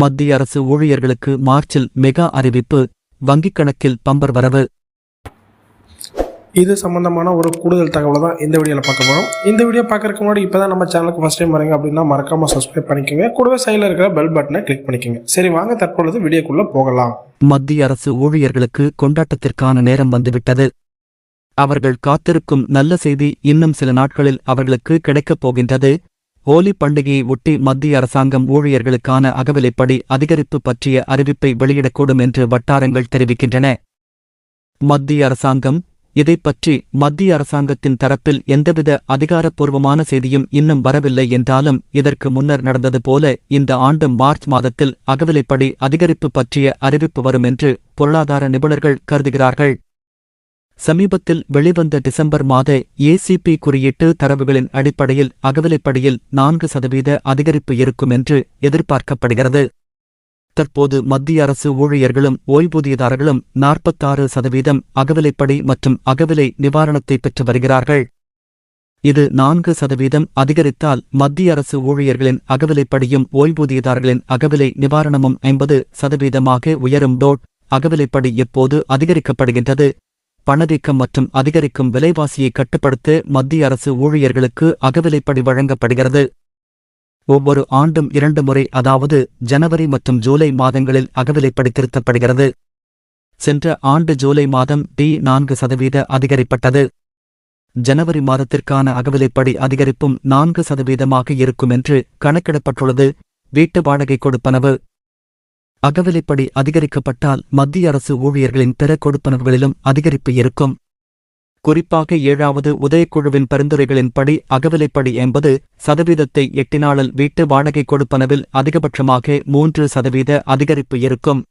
மத்திய அரசு ஊழியர்களுக்கு மார்ச்சில் மெகா அறிவிப்பு வங்கிக் கணக்கில் பம்பர் வரவு. இது சம்பந்தமான ஒரு கூடுதல் தகவலை தான் இந்த வீடியோவில் பார்க்க போகிறோம் இந்த வீடியோ பார்க்கறதுக்கு முன்னாடி இப்போ தான் நம்ம சேனலுக்கு ஃபஸ்ட் டைம் வரீங்க அப்படின்னா மறக்காம சப்ஸ்கிரைப் பண்ணிக்கோங்க. கூடவே சைடில் இருக்கிற பெல் பட்டனை கிளிக் பண்ணிக்கோங்க. சரி வாங்க தற்பொழுது வீடியோக்குள்ளே போகலாம். மத்திய அரசு ஊழியர்களுக்கு கொண்டாட்டத்திற்கான நேரம் வந்துவிட்டது. அவர்கள் காத்திருக்கும் நல்ல செய்தி இன்னும் சில நாட்களில் அவர்களுக்கு கிடைக்கப் போகின்றது. ஹோலி பண்டிகையை ஒட்டி மத்திய அரசாங்கம் ஊழியர்களுக்கான அகவிலைப்படி அதிகரிப்பு பற்றிய அறிவிப்பை வெளியிடக்கூடும் என்று வட்டாரங்கள் தெரிவிக்கின்றன. மத்திய அரசாங்கம் இதைப்பற்றி மத்திய அரசாங்கத்தின் தரப்பில் எந்தவித அதிகாரப்பூர்வமான செய்தியும் இன்னும் வரவில்லை என்றாலும் இதற்கு முன்னர் நடந்தது போல இந்த ஆண்டு மார்ச் மாதத்தில் அகவிலைப்படி அதிகரிப்பு பற்றிய அறிவிப்பு வரும் என்று பொருளாதார நிபுணர்கள் கருதுகிறார்கள். சமீபத்தில் வெளிவந்த டிசம்பர் மாத ஏசிபி குறியீட்டு தரவுகளின் அடிப்படையில் அகவிலைப்படியில் நான்கு சதவீத அதிகரிப்பு இருக்கும் என்று எதிர்பார்க்கப்படுகிறது. தற்போது மத்திய அரசு ஊழியர்களும் ஓய்வூதியதாரர்களும் நாற்பத்தாறு சதவீதம் அகவிலைப்படி மற்றும் அகவிலை நிவாரணத்தை பெற்று வருகிறார்கள். இது நான்கு சதவீதம் அதிகரித்தால் மத்திய அரசு ஊழியர்களின் அகவிலைப்படியும் ஓய்வூதியதாரர்களின் அகவிலை நிவாரணமும் ஐம்பது சதவீதமாக உயரும். டோட் அகவிலைப்படி எப்போது அதிகரிக்கப்படுகின்றது? பணவீக்கம் மற்றும் அதிகரிக்கும் விலைவாசியை கட்டுப்படுத்த மத்திய அரசு ஊழியர்களுக்கு அகவிலைப்படி வழங்கப்படுகிறது. ஒவ்வொரு ஆண்டும் இரண்டு முறை அதாவது ஜனவரி மற்றும் ஜூலை மாதங்களில் அகவிலைப்படி திருத்தப்படுகிறது. சென்ற ஆண்டு ஜூலை மாதம் டி நான்கு சதவீத அதிகரிப்பட்டது. ஜனவரி மாதத்திற்கான அகவிலைப்படி அதிகரிப்பும் நான்கு சதவீதமாக இருக்கும் என்று கணக்கிடப்பட்டுள்ளது. வீட்டு வாடகை கொடுப்பனவு அகவிலைப்படி அதிகரிக்கப்பட்டால் மத்திய அரசு ஊழியர்களின் பிற கொடுப்பனவுகளிலும் அதிகரிப்பு இருக்கும். குறிப்பாக ஏழாவது உதயக்குழுவின் பரிந்துரைகளின்படி அகவிலைப்படி என்பது சதவீதத்தை எட்டினாளல் வீட்டு வாடகை கொடுப்பனவில் அதிகபட்சமாக மூன்று சதவீத அதிகரிப்பு இருக்கும்.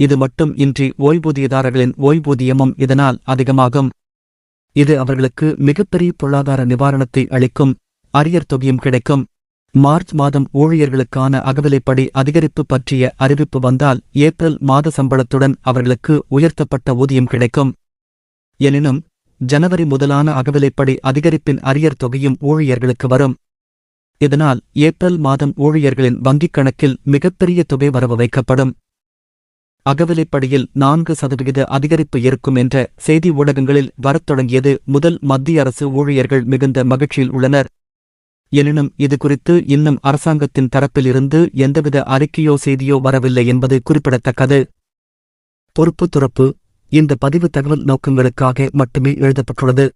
இது மட்டும் இன்றி ஓய்வூதியதாரர்களின் ஓய்வூதியமும் இதனால் அதிகமாகும். இது அவர்களுக்கு மிகப்பெரிய பொருளாதார நிவாரணத்தை அளிக்கும் அரியர் தொகையும் கிடைக்கும். மார்ச் மாதம் ஊழியர்களுக்கான அகவிலைப்படி அதிகரிப்பு பற்றிய அறிவிப்பு வந்தால் ஏப்ரல் மாத சம்பளத்துடன் அவர்களுக்கு உயர்த்தப்பட்ட ஊதியம் கிடைக்கும். எனினும் ஜனவரி முதலான அகவிலைப்படி அதிகரிப்பின் அரியர் தொகையும் ஊழியர்களுக்கு வரும். இதனால் ஏப்ரல் மாதம் ஊழியர்களின் வங்கிக் கணக்கில் மிகப்பெரிய தொகை வரவு வைக்கப்படும். அகவிலைப்படியில் நான்கு சதவிகித அதிகரிப்பு இருக்கும் என்ற செய்தி ஊடகங்களில் வரத் தொடங்கியது முதல் மத்திய அரசு ஊழியர்கள் மிகுந்த மகிழ்ச்சியில் உள்ளனர். எனினும் இது குறித்து இன்னும் அரசாங்கத்தின் தரப்பிலிருந்து எந்தவித அறிக்கையோ செய்தியோ வரவில்லை என்பது குறிப்பிடத்தக்கது. பொறுப்பு துறப்பு இந்த பதிவு தகவல் நோக்கங்களுக்காக மட்டுமே எழுதப்பட்டுள்ளது.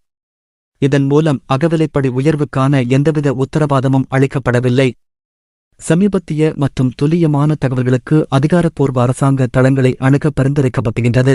இதன் மூலம் அகவிலைப்படி உயர்வுக்கான எந்தவித உத்தரவாதமும் அளிக்கப்படவில்லை. சமீபத்திய மற்றும் துல்லியமான தகவல்களுக்கு அதிகாரப்பூர்வ அரசாங்க தளங்களை அணுக பரிந்துரைக்கப்படுகின்றது